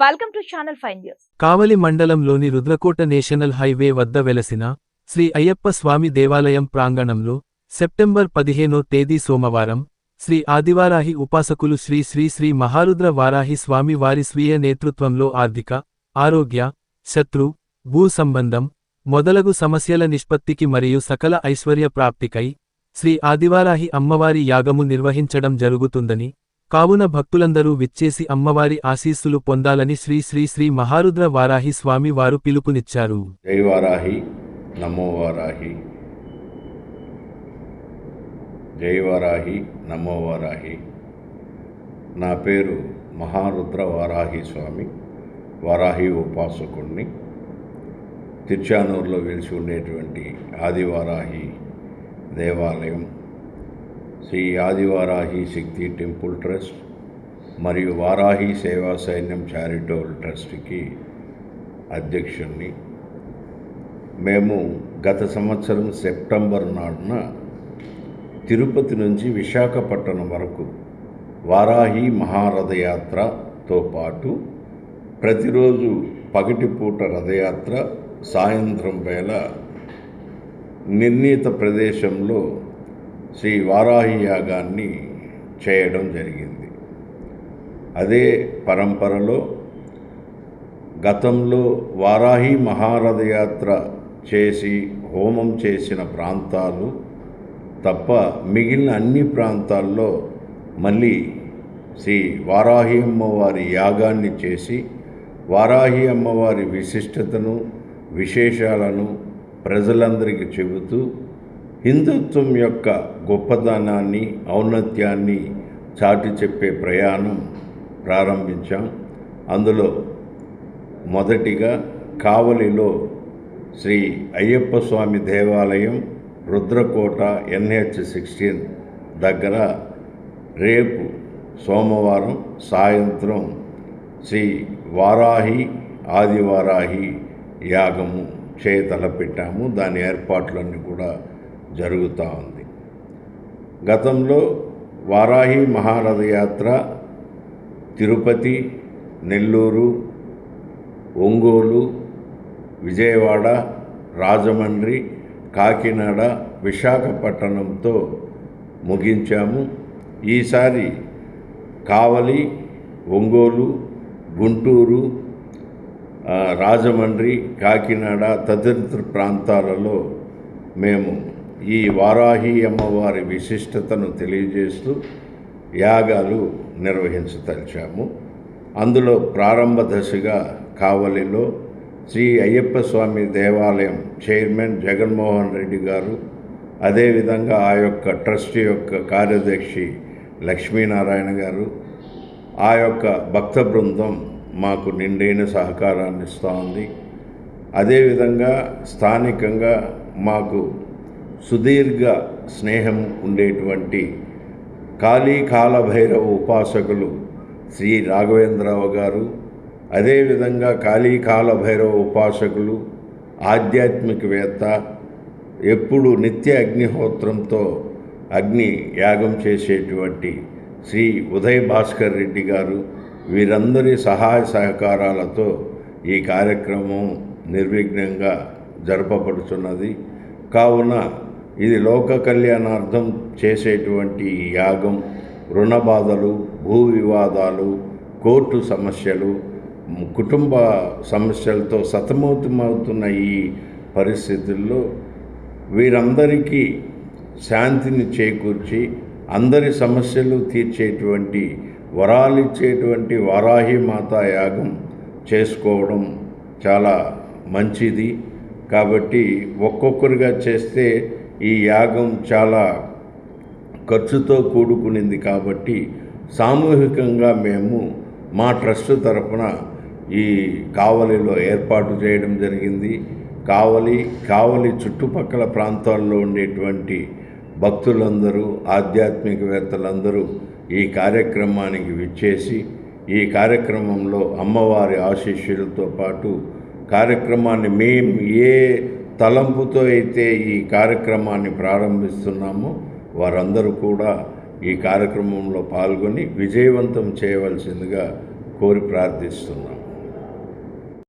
Welcome to channel 5 కావలి మండలంలోని Rudrakota national highway వద్ద వెలసిన శ్రీ అయ్యప్ప స్వామి దేవాలయం ప్రాంగణంలో సెప్టెంబర్ పదిహేనో తేదీ సోమవారం శ్రీ ఆదివారాహి ఉపాసకులు శ్రీ శ్రీ శ్రీ మహారుద్ర వారాహి స్వామి వారి స్వీయ నేతృత్వంలో ఆర్థిక ఆరోగ్య శత్రు భూ సంబంధం మొదలగు సమస్యల నిష్పత్తికి మరియు సకల ఐశ్వర్య ప్రాప్తికై శ్రీ ఆదివారాహి అమ్మవారి యాగము నిర్వహించడం జరుగుతుందని కావున భక్తులందరూ విచ్చేసి అమ్మవారి ఆశీస్సులు పొందాలని శ్రీ శ్రీ శ్రీ మహారుద్ర వారాహి స్వామి వారు పిలుపునిచ్చారు. జై వారాహి నమో వారాహి. జై వారాహి నమో వారాహి. నా పేరు మహారుద్ర వారాహి స్వామి వారాహి ఉపాసకుణ్ణి. తిరుచానూరులో వెలిసి ఉండేటువంటి ఆదివారాహి దేవాలయం శ్రీ ఆదివారాహి శక్తి టెంపుల్ ట్రస్ట్ మరియు వారాహి సేవా సైన్యం చారిటబుల్ ట్రస్ట్కి అధ్యక్షుణ్ణి. మేము గత సంవత్సరం సెప్టెంబర్ నాడున తిరుపతి నుంచి విశాఖపట్నం వరకు వారాహి మహారథయాత్రతో పాటు ప్రతిరోజు పగటిపూట రథయాత్ర సాయంత్రం వేళ నిర్ణీత ప్రదేశంలో శ్రీ వారాహి యాగాన్ని చేయడం జరిగింది. అదే పరంపరలో గతంలో వారాహి మహారథయాత్ర చేసి హోమం చేసిన ప్రాంతాలు తప్ప మిగిలిన అన్ని ప్రాంతాల్లో మళ్ళీ శ్రీ వారాహి అమ్మవారి యాగాన్ని చేసి వారాహి అమ్మవారి విశిష్టతను విశేషాలను ప్రజలందరికీ చెబుతూ హిందుత్వం యొక్క గొప్పదనాన్ని ఔన్నత్యాన్ని చాటి చెప్పే ప్రయాణం ప్రారంభించాం. అందులో మొదటిగా కావలిలో శ్రీ అయ్యప్ప స్వామి దేవాలయం రుద్రకోట ఎన్హెచ్ సిక్స్టీన్ దగ్గర రేపు సోమవారం సాయంత్రం శ్రీ వారాహి ఆదివారాహి యాగము చేతలపెట్టాము. దాని ఏర్పాట్లన్నీ కూడా జరుగుతూ ఉంది. గతంలో వారాహి మహారథయాత్ర తిరుపతి నెల్లూరు ఒంగోలు విజయవాడ రాజమండ్రి కాకినాడ విశాఖపట్నంతో ముగించాము. ఈసారి కావలి ఒంగోలు గుంటూరు రాజమండ్రి కాకినాడ తదితర ప్రాంతాలలో మేము ఈ వారాహి అమ్మవారి విశిష్టతను తెలియజేస్తూ యాగాలు నిర్వహించదలిచాము. అందులో ప్రారంభ దశగా కావలిలో శ్రీ అయ్యప్ప స్వామి దేవాలయం చైర్మన్ జగన్మోహన్ రెడ్డి గారు అదేవిధంగా ఆ యొక్క ట్రస్ట్ యొక్క కార్యదర్శి లక్ష్మీనారాయణ గారు ఆ యొక్క భక్త బృందం మాకు నిండైన సహకారాన్ని ఇస్తూ ఉంది. అదేవిధంగా స్థానికంగా మాకు సుదీర్ఘ స్నేహం ఉండేటువంటి కాళీ కాలభైరవ ఉపాసకులు శ్రీ రాఘవేంద్రరావు గారు అదేవిధంగా కాళీ కాలభైరవ ఉపాసకులు ఆధ్యాత్మికవేత్త ఎప్పుడు నిత్య అగ్నిహోత్రంతో అగ్ని యాగం చేసేటువంటి శ్రీ ఉదయ్ భాస్కర్ రెడ్డి గారు వీరందరి సహాయ సహకారాలతో ఈ కార్యక్రమం నిర్విఘ్నంగా జరపబడుతున్నది కావున ఇది లోక కళ్యాణార్థం చేసేటువంటి యాగం. రుణ బాధలు భూ వివాదాలు కోర్టు సమస్యలు కుటుంబ సమస్యలతో సతమతమవుతున్న ఈ పరిస్థితుల్లో వీరందరికీ శాంతిని చేకూర్చి అందరి సమస్యలు తీర్చేటువంటి వరాలిచ్చేటువంటి వారాహి మాత యాగం చేసుకోవడం చాలా మంచిది. కాబట్టి ఒక్కొక్కరిగా చేస్తే ఈ యాగం చాలా ఖర్చుతో కూడుకునింది కాబట్టి సామూహికంగా మేము మా ట్రస్ట్ తరఫున ఈ కావలిలో ఏర్పాటు చేయడం జరిగింది. కావలి కావలి చుట్టుపక్కల ప్రాంతాల్లో ఉండేటువంటి భక్తులందరూ ఆధ్యాత్మికవేత్తలందరూ ఈ కార్యక్రమానికి విచ్చేసి ఈ కార్యక్రమంలో అమ్మవారి ఆశీస్సులతో పాటు కార్యక్రమాన్ని మేం ఏ తలంపుతో అయితే ఈ కార్యక్రమాన్ని ప్రారంభిస్తున్నామో వారందరూ కూడా ఈ కార్యక్రమంలో పాల్గొని విజయవంతం చేయవలసిందిగా కోరి ప్రార్థిస్తున్నాము